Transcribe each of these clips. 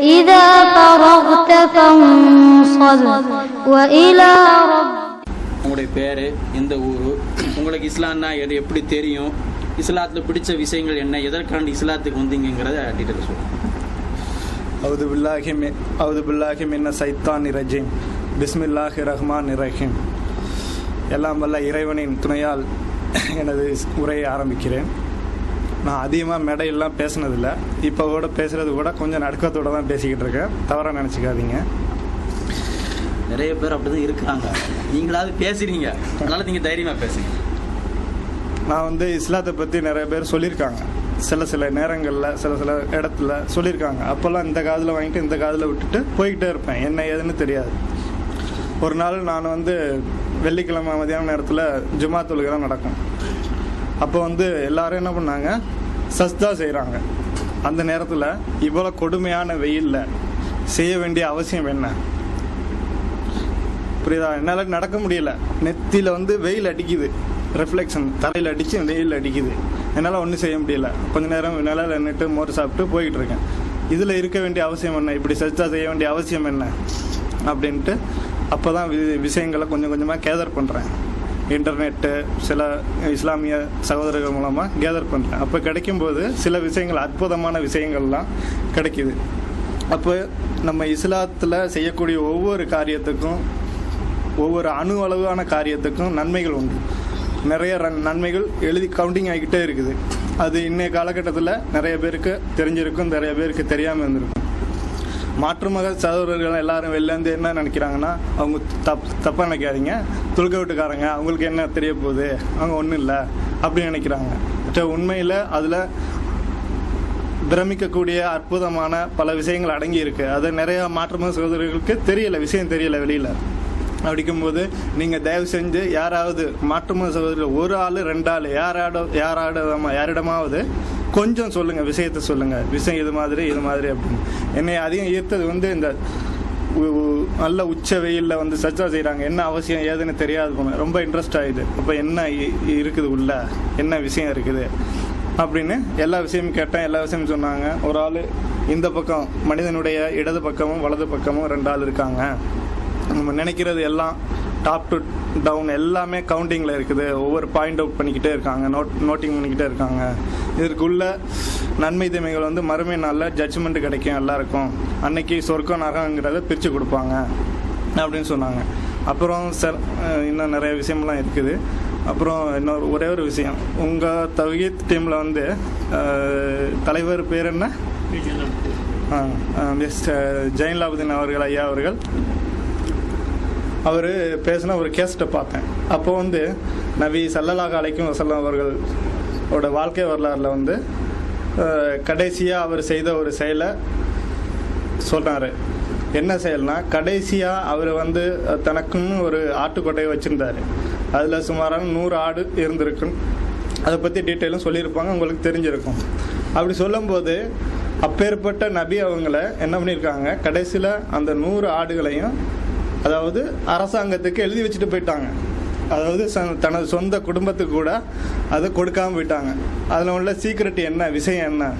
فإذا فرغت فانصب وإلى ربك உங்களுடைய பேர் எந்த ஊர் உங்களுக்கு இஸ்லாம்னா எது எப்படி தெரியும் இஸ்லாத்தில் பிடிச்ச விஷயங்கள் என்ன எதற்காண்டி இஸ்லாத்துக்கு வந்தீங்கிறத டீட்டெயில் சொல்லுங்கள் அவுது பில்லாஹி மி அவுது பில்லாஹி மின்ன சைத்தான் இரஜீம் பிஸ்மில்லாஹி ரஹ்மான் இரஹீம் எல்லாம் வல்ல இறைவனின் துணையால் எனது உரையை ஆரம்பிக்கிறேன் நான் அதிகமாக மேடையெல்லாம் பேசினதில்ல. இப்போ கூட பேசுகிறது கூட கொஞ்சம் நடுக்கத்தோட தான் பேசிக்கிட்டு இருக்கேன். தவறாக நினச்சிக்காதீங்க. நிறைய பேர் அப்படி தான் இருக்கிறாங்க நீங்களாவது பேசுறீங்க. அதனால நீங்கள் தைரியமாக பேசுங்க. நான் வந்து இஸ்லாத்தை பற்றி நிறைய பேர் சொல்லியிருக்காங்க. சில சில நேரங்களில் சில சில இடத்துல சொல்லியிருக்காங்க. அப்போல்லாம் இந்த காதில் வாங்கிட்டு இந்த காதில் விட்டுட்டு போய்கிட்டே இருப்பேன். என்ன ஏதுன்னு தெரியாது. ஒரு நாள் நான் வந்து வெள்ளிக்கிழமை மதியான நேரத்தில் ஜுமா தொழுகை நடக்கும். அப்போ வந்து எல்லாரும் என்ன பண்ணாங்க? சஸ்தா செய்கிறாங்க அந்த நேரத்தில் இவ்வளோ கொடுமையான வெயிலில் செய்ய வேண்டிய அவசியம் என்ன? புரியுதா? என்னால் நடக்க முடியல. நெத்தியில் வந்து வெயில் அடிக்குது. ரிஃப்ளெக்ஷன் தலையில் அடித்து வெயில் அடிக்குது. என்னால் ஒன்றும் செய்ய முடியல. கொஞ்ச நேரம் நிலையில் நின்றுட்டு மோர் சாப்பிட்டு போய்கிட்டு இருக்கேன். இதில் இருக்க வேண்டிய அவசியம் என்ன? இப்படி சர்ச்சா செய்ய வேண்டிய அவசியம் என்ன? அப்படின்ட்டு அப்போ தான் விஷயங்களை கொஞ்சம் கொஞ்சமாக கேதர் பண்ணுறேன் இன்டர்நெட்டு சில இஸ்லாமிய சகோதரர்கள் மூலமாக கேதர் பண்ணுறேன் அப்போ கிடைக்கும்போது சில விஷயங்கள் அற்புதமான விஷயங்கள்லாம் கிடைக்குது. அப்போ நம்ம இஸ்லாத்தில் செய்யக்கூடிய ஒவ்வொரு காரியத்துக்கும் ஒவ்வொரு அணு அளவான காரியத்துக்கும் நன்மைகள் உண்டு. நிறைய ரன்- நன்மைகள் எழுதி கவுண்டிங் ஆகிக்கிட்டே இருக்குது. அது இன்றைய காலகட்டத்தில் நிறைய பேருக்கு தெரிஞ்சிருக்கும் நிறைய பேருக்கு தெரியாமல் இருந்திருக்கும். மாற்றுமக சகோதரர்கள் எல்லாரும் வெளிலேருந்து என்ன நினைக்கிறாங்கன்னா அவங்க தப் தப்பாக நினைக்காதீங்க. துளுக்க வீட்டுக்காரங்க அவங்களுக்கு என்ன தெரிய போகுது? அவங்க ஒன்றும் இல்லை. அப்படின்னு நினைக்கிறாங்க. மற்ற உண்மையில் அதில் பிரமிக்கக்கூடிய அற்புதமான பல விஷயங்கள் அடங்கி இருக்கு. அது நிறைய மாற்றுமக சகோதரர்களுக்கு தெரியல. விஷயம் தெரியல வெளியில. அப்படிக்கும்போது நீங்கள் தயவு செஞ்சு யாராவது மாற்றுமக சகோதரர்கள் ஒரு ஆள் ரெண்டு ஆள் யாராட யாராடமா யாரிடமாவது கொஞ்சம் சொல்லுங்க விஷயத்த சொல்லுங்க. விஷயம் இது மாதிரி இது மாதிரி அப்படின்னு. என்னை அதிகம் ஈர்த்தது வந்து இந்த நல்ல உச்ச வெயில்ல வந்து சர்ச்சா செய்கிறாங்க என்ன அவசியம் ஏதுன்னு தெரியாது போன ரொம்ப இன்ட்ரெஸ்ட் ஆகுது அப்போ என்ன இ- இருக்குது உள்ள? என்ன விஷயம் இருக்குது? அப்படின்னு எல்லா விஷயமும் கேட்டேன். எல்லா விஷயமும் சொன்னாங்க. ஒரு ஆள் இந்த பக்கம் மனிதனுடைய இடது பக்கமும் வலது பக்கமும் ரெண்டு ஆள் இருக்காங்க. நம்ம நினைக்கிறது எல்லாம் டாப் டு டவுன் எல்லாமே கவுண்டிங்கில் இருக்குது. ஒவ்வொரு பாயிண்ட் அவுட் பண்ணிக்கிட்டே இருக்காங்க. நோட் நோட்டிங் பண்ணிக்கிட்டே இருக்காங்க. இதற்குள்ள நன்மை தீமைகள் வந்து மறுமை நாளில் ஜட்ஜ்மெண்ட் கிடைக்கும் எல்லாருக்கும். அன்னைக்கு சொர்க்கம் நரகங்கிறத பிரித்து கொடுப்பாங்க அப்படின்னு சொன்னாங்க. அப்புறம் சார் இன்னும் நிறைய விஷயம்லாம் இருக்குது. அப்புறம் இன்னொரு ஒரே ஒரு விஷயம். உங்கள் தவகீத் டீமில் வந்து தலைவர் பேர் என்ன? மிஸ் ஜெயின்லாபுதீன் அவர்கள் ஐயா அவர்கள். அவர் பேசின ஒரு கேஸ்ட்டை பார்த்தேன். அப்போ வந்து நபி சல்லலாக அலைக்கும் வசல்லம் அவர்களோட வாழ்க்கை வரலாறில் வந்து கடைசியாக அவர் செய்த ஒரு செயலை சொன்னார் என்ன செயல்னா கடைசியாக அவர் வந்து தனக்குன்னு ஒரு ஆட்டுக்கொட்டையை வச்சுருந்தாரு. அதில் சுமாரான நூறு ஆடு இருந்திருக்கும். அதை பற்றி டீட்டெயிலும் சொல்லியிருப்பாங்க உங்களுக்கு தெரிஞ்சிருக்கும். அப்படி சொல்லும்போது அப்பேற்பட்ட நபி அவங்கள என்ன பண்ணியிருக்காங்க கடைசியில் அந்த நூறு ஆடுகளையும் அதாவது அரசாங்கத்துக்கு எழுதி வச்சுட்டு போயிட்டாங்க. அதாவது ச- தனது சொந்த குடும்பத்துக்கு கூட அதை கொடுக்காம போயிட்டாங்க. அதில் உள்ள சீக்ரெட் என்ன விஷயம் என்ன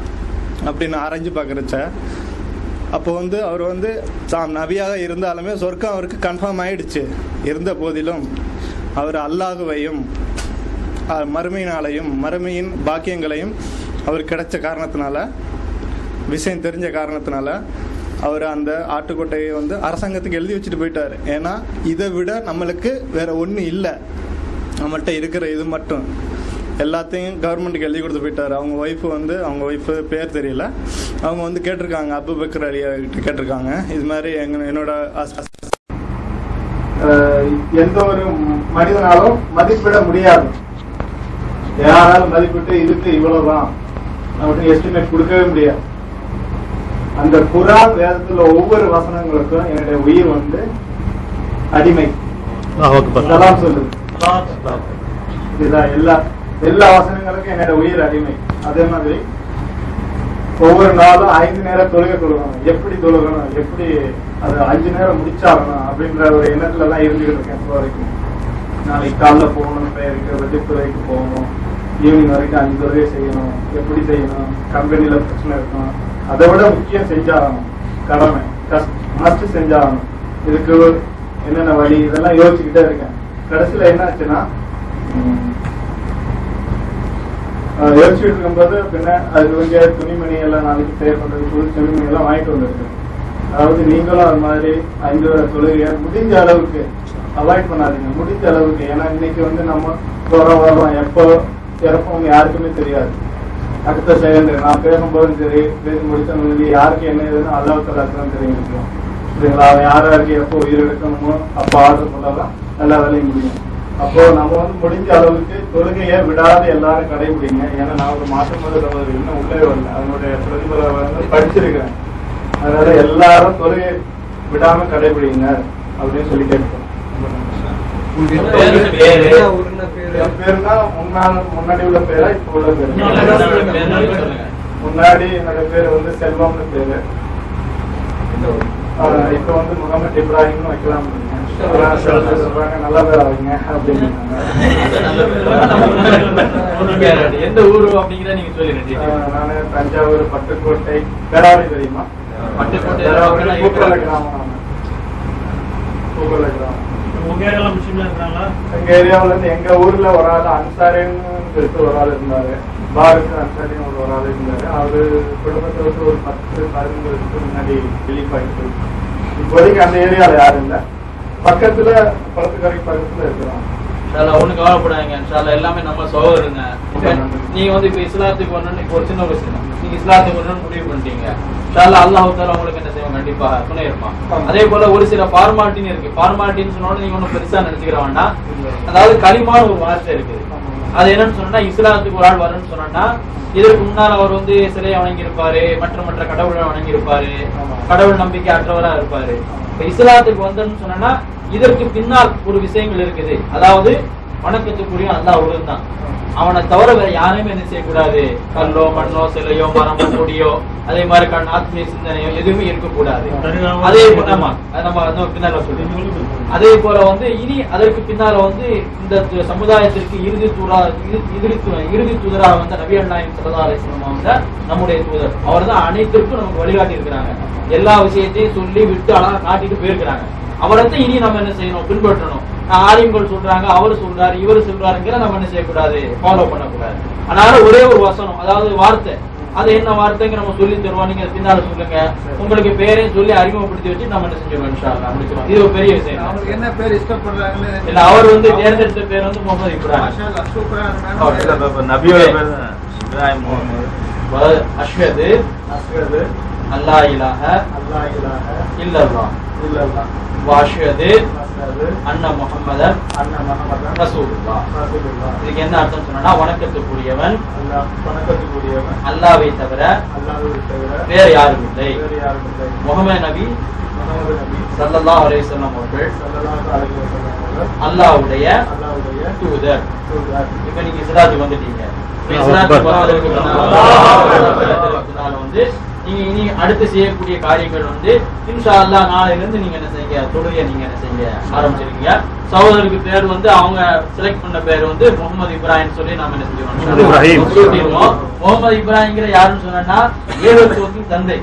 அப்படின்னு ஆராய்ஞ்சு பார்க்குறச்ச அப்போ வந்து அவர் வந்து தாம் நபியாக இருந்தாலுமே சொர்க்கம் அவருக்கு கன்ஃபார்ம் ஆயிடுச்சு. இருந்த போதிலும் அவர் அல்லாஹுவையும் மறுமையினாலையும் மறுமையின் பாக்கியங்களையும் அவர் கிடைச்ச காரணத்தினால விஷயம் தெரிஞ்ச காரணத்தினால அவர் அந்த ஆட்டுக்கொட்டையை வந்து அரசாங்கத்துக்கு எழுதி வச்சுட்டு போயிட்டார். ஏன்னா இதை விட நம்மளுக்கு வேற ஒன்றும் இல்லை. நம்மள்கிட்ட இருக்கிற இது மட்டும். எல்லாத்தையும் கவர்மெண்ட்டுக்கு எழுதி கொடுத்து போயிட்டார். அவங்க ஒய்ஃபு வந்து அவங்க ஒய்ஃபு பேர் தெரியல. அவங்க வந்து கேட்டிருக்காங்க அபு பக்கர் அலியா கேட்டிருக்காங்க. இது மாதிரி எங்க என்னோட எந்த ஒரு மனிதனாலும் மதிப்பிட முடியாது. யாராலும் மதிப்பிட்டு இதுக்கு இவ்வளவுதான். அப்படின்னு எஸ்டிமேட் கொடுக்கவே முடியாது. அந்த குரான் வேதத்துல ஒவ்வொரு வசனங்களுக்கும் என்னுடைய உயிர் வந்து அடிமை. சலாம் சொல்லுது இதுதான் எல்லா எல்லா வசனங்களுக்கும் என்னோட உயிர் அடிமை. அதே மாதிரி ஒவ்வொரு நாளும் ஐந்து நேரம் தொழுகை தொழுகணும். எப்படி தொழுகணும்? எப்படி அது அஞ்சு நேரம் முடிச்சாகணும்? அப்படின்ற ஒரு எண்ணத்துல தான் இருந்துகிட்டு இருக்கேன் இப்போ வரைக்கும். நாளைக்கு காலைல போகணும் பேருக்கு வெள்ளித்துறைக்கு போகணும். ஈவினிங் வரைக்கும் அஞ்சு தொழுகை செய்யணும். எப்படி செய்யணும்? கம்பெனில பிரச்சனை இருக்கும் அதை விட முக்கியம் செஞ்சாகணும். கடமை. மஸ்ட் செஞ்சாகணும். இதுக்கு என்னென்ன வழி? இதெல்லாம் யோசிச்சுக்கிட்டே இருக்கேன். கடைசியில என்ன ஆச்சுன்னா யோசிச்சுட்டு இருக்கும்போது பின்ன அது வந்து துணிமணி எல்லாம் நாளைக்கு தேவைப்படுறது புது துணிமணி எல்லாம் வாங்கிட்டு வந்திருக்கு அதாவது நீங்களும் அது மாதிரி ஐந்து தொழுகைய? முடிஞ்ச அளவுக்கு அவாய்ட் பண்ணாதீங்க. முடிஞ்ச அளவுக்கு. ஏன்னா இன்னைக்கு வந்து நம்ம போறோம் வரோம் எப்போ இறப்போம் யாருக்குமே தெரியாது. அடுத்த செகண்ட் நான் பேசும்போதும் சரி பேசி முடிச்சவங்களுக்கு யாருக்கு என்ன ஏதுன்னு அல்லாவுக்கு அர்த்தம் தெரியும் சரிங்களா அவன் யார் யாருக்கு எப்போ உயிர் எடுக்கணுமோ அப்போ ஆர்டர் பண்ணலாம் எல்லா வேலையும் முடியும். அப்போ நம்ம வந்து முடிஞ்ச அளவுக்கு தொழுகையை விடாத எல்லாரும் கடைபிடிங்க. ஏன்னா நான் ஒரு மாசம் முதல்ல இன்னும் உள்ளே வரல. அதனுடைய பிரதிபலம் வந்து படிச்சிருக்கிறேன். அதனால எல்லாரும் தொழுகை விடாம கடைபிடிங்க அப்படின்னு சொல்லி கேட்போம் முன்னாடி உள்ள பேரா இப்ப உள்ள பேரு. முன்னாடி என்னோட பேர் வந்து செல்வம்னு பேரு. இப்ப வந்து முகமது இப்ராஹிம்னு வைக்கலாம். சொல்றாங்க நல்ல பேர் அவங்க அப்படின்னு. எந்த ஊரு அப்படிங்கிற நீங்க சொல்லிடுங்க நானு தஞ்சாவூர் பட்டுக்கோட்டை பேராவளி தெரியுமா? பட்டுக்கோட்டை பூக்கோள கிராமம். பூக்கோள கிராமம். எங்க ஏரியாவுல இருந்து எங்க ஊர்ல ஒரு ஆள் அன்சாரின்னு சொல்லிட்டு ஒரு ஆள் இருந்தாரு. பாரத் அன்சாரின்னு ஒரு ஒரு ஆள் இருந்தாரு. அவரு குடும்பத்தை விட்டு ஒரு பத்து பதினஞ்சு வருஷத்துக்கு முன்னாடி ரிலீஃப் ஆயிட்டு இப்போதைக்கு அந்த ஏரியால யாரும் இல்ல. பக்கத்துல குளத்துக்கரைக்கு பக்கத்துல இருக்கிறோம் இன்ஷால்லா ஒண்ணு கவலைப்படாதீங்க. இன்ஷால்லா எல்லாமே நம்ம சகோதரங்க இப்ப நீங்க வந்து இப்ப இஸ்லாத்துக்கு வரணும்னு இப்ப ஒரு சின்ன கொஸ்டின் நீங்க இஸ்லாத்துக்கு வரணும்னு முடிவு பண்ணிட்டீங்க. இன்ஷால்லா அல்லாஹ் உங்களுக்கு என்ன கண்டிப்பா துணை இருப்பான் அதே போல ஒரு சில ஃபார்மாலிட்டின்னு இருக்கு. ஃபார்மாலிட்டின்னு சொன்னோட நீங்க ஒண்ணும் பெருசா நினைச்சுக்கிற வேண்டாம். அதாவது களிமான ஒரு வார்த்தை இருக்குது அது என்னன்னு சொன்னா இஸ்லாத்துக்கு ஒரு ஆள் வரும்னு சொன்னா இதற்கு முன்னால் அவர் வந்து சிலையை வணங்கியிருப்பாரு மற்ற மற்ற கடவுளை வணங்கியிருப்பாரு கடவுள் நம்பிக்கை அற்றவரா இருப்பாரு. இப்ப இஸ்லாத்துக்கு வந்தோம்னு சொன்னா இதற்கு பின்னால் ஒரு விஷயங்கள் இருக்குது. அதாவது வணக்கத்துக்குரிய அல்லாஹ் ஒருவன் தான் அவனை தவிர வேற யாரையுமே என்ன செய்யக்கூடாது? கல்லோ மண்ணோ சிலையோ மரமோ கொடியோ அதே மாதிரி கண் ஆத்மீய சிந்தனையோ எதுவுமே இருக்கக்கூடாது. அதே நம்ம வந்து பின்னால சொல்லுவோம் அதே போல வந்து இனி அதற்கு பின்னால வந்து இந்த சமுதாயத்திற்கு இறுதி தூரா இறு- இறுதி இறுதி தூதராக வந்த நபி நாயகம் சல்லா அலிஸ்லாம் நம்முடைய தூதர். அவர் தான் அனைத்திற்கும் நமக்கு வழிகாட்டி இருக்கிறாங்க. எல்லா விஷயத்தையும் சொல்லி விட்டு அழகா காட்டிட்டு போயிருக்கிறாங்க. அவரை தான் இனி நம்ம என்ன செய்யணும்? பின்பற்றணும். ஆரியங்கள் சொல்றாங்க அவர் சொல்றாரு இவர் சொல்றாருங்கிற நம்ம என்ன செய்யக்கூடாது? ஃபாலோ பண்ணக்கூடாது. அதனால ஒரே ஒரு வசனம் அதாவது வார்த்தை. அது என்ன வார்த்தைங்க நம்ம சொல்லி தருவோம்? நீங்க பின்னால சொல்லுங்க. உங்களுக்கு பேரையும் சொல்லி அறிமுகப்படுத்தி வச்சு நம்ம என்ன செஞ்சிருவோம் இன்ஷா இது ஒரு பெரிய விஷயம். அவங்களுக்கு என்ன பேர் இஷ்டப்படுறாங்கன்னு இல்ல அவர் வந்து தேர்ந்தெடுத்த பேர் வந்து முகமது இப்ராஹிம். நபியோட பேர் இப்ராஹிம் முகமது. அஷ்வது அஸ்கது அல்லா இலாஹ அல்லா இலாஹ. இல்லல்லாஹ். மகமதன் இதுக்கு என்ன அர்த்தம் சொன்னா வணக்கத்துக்குரியவன் அல்லாஹ் வணக்கத்துக்குரியவன். அல்லாவை தவிர அல்லாஹ்வை தவிர வேறு யாரும் இல்லை வேறு யாரும் இல்லை முகமது நபி முகமது நபி ஸல்லல்லாஹு அலைஹி வஸல்லம் அவர்கள் ஸல்லல்லாஹு அலைஹி வஸல்லம் அவர்கள் அல்லாஹ்வுடைய அல்லாஹ்வுடைய தூதர். தூதர். இப்ப நீங்க இஸ்லாத்துக்கு வந்துட்டீங்க. அல்லாஹ் வந்ததற்கு பின்னால வந்து நீங்க இனி அடுத்து செய்யக்கூடிய காரியங்கள் வந்து இன்ஷா அல்லாஹ் நாளையில இருந்து நீங்க என்ன செய்யுங்க? தொழுகை நீங்க என்ன செய்யுங்க? ஆரம்பிச்சிருக்கீங்க. சகோதரருக்கு பேர் வந்து அவங்க செலக்ட் பண்ண பேர் வந்து முகமது இப்ராஹிம் சொல்லி நாம என்ன செஞ்சிருவோம் முகமது இப்ராஹிம்ங்கிற யாருன்னு சொன்னா ஏகத்துவத்தின் தந்தை.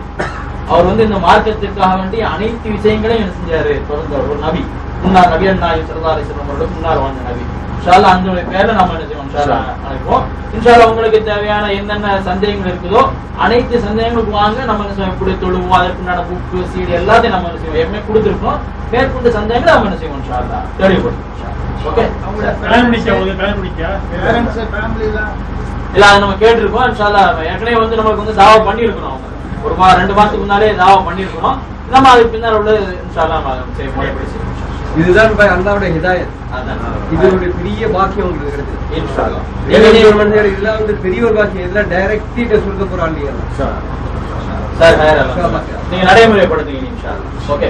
அவர் வந்து இந்த மார்க்கத்திற்காக வேண்டி அனைத்து விஷயங்களையும் என்ன செஞ்சாரு? தொடர்ந்தவர் ஒரு நபி. முன்னாள் நபி நாயகம் சல்லா அலிஸ்லாம் அவர்கள் முன்னாள் வாழ்ந்த நபி. இன்ஷால்லா அந்த பேர்ல நாம என்ன செய்வோம்? இன்ஷால்லா அழைப்போம். இன்ஷால்லா உங்களுக்கு தேவையான என்னென்ன சந்தேகங்கள் இருக்குதோ அனைத்து சந்தேகங்களுக்கு வாங்க. நம்ம என்ன செய்வோம்? எப்படி தொழுவோம் அதற்குண்டான புக்கு சீடு எல்லாத்தையும் நம்ம என்ன செய்வோம்? எப்பவுமே கொடுத்துருக்கோம். மேற்கொண்டு சந்தேகங்களை நம்ம என்ன செய்வோம்? இன்ஷால்லா தெளிவுபடுத்தும் ஓகே இல்ல அதை நம்ம கேட்டிருக்கோம். இன்ஷால்லா ஏற்கனவே வந்து நமக்கு வந்து தாவா பண்ணியிருக்கிறோம் அவங்க. ஒரு மா ரெண்டு மாசத்துக்கு முன்னாலே தாவா பண்ணிருக்கணும் நம்ம பின்னால் உள்ள இதுதான் அல்லாவுடைய ஹிதாயத். அதான் இதனுடைய பெரிய பாக்கியம் உங்களுக்கு கிடைச்சது இதெல்லாம் வந்து பெரிய ஒரு பாக்கியம் இதெல்லாம் டைரக்டா சொல்ல போறான் நீங்க சார். நீங்க நடைமுறைப்படுத்துங்க ஓகே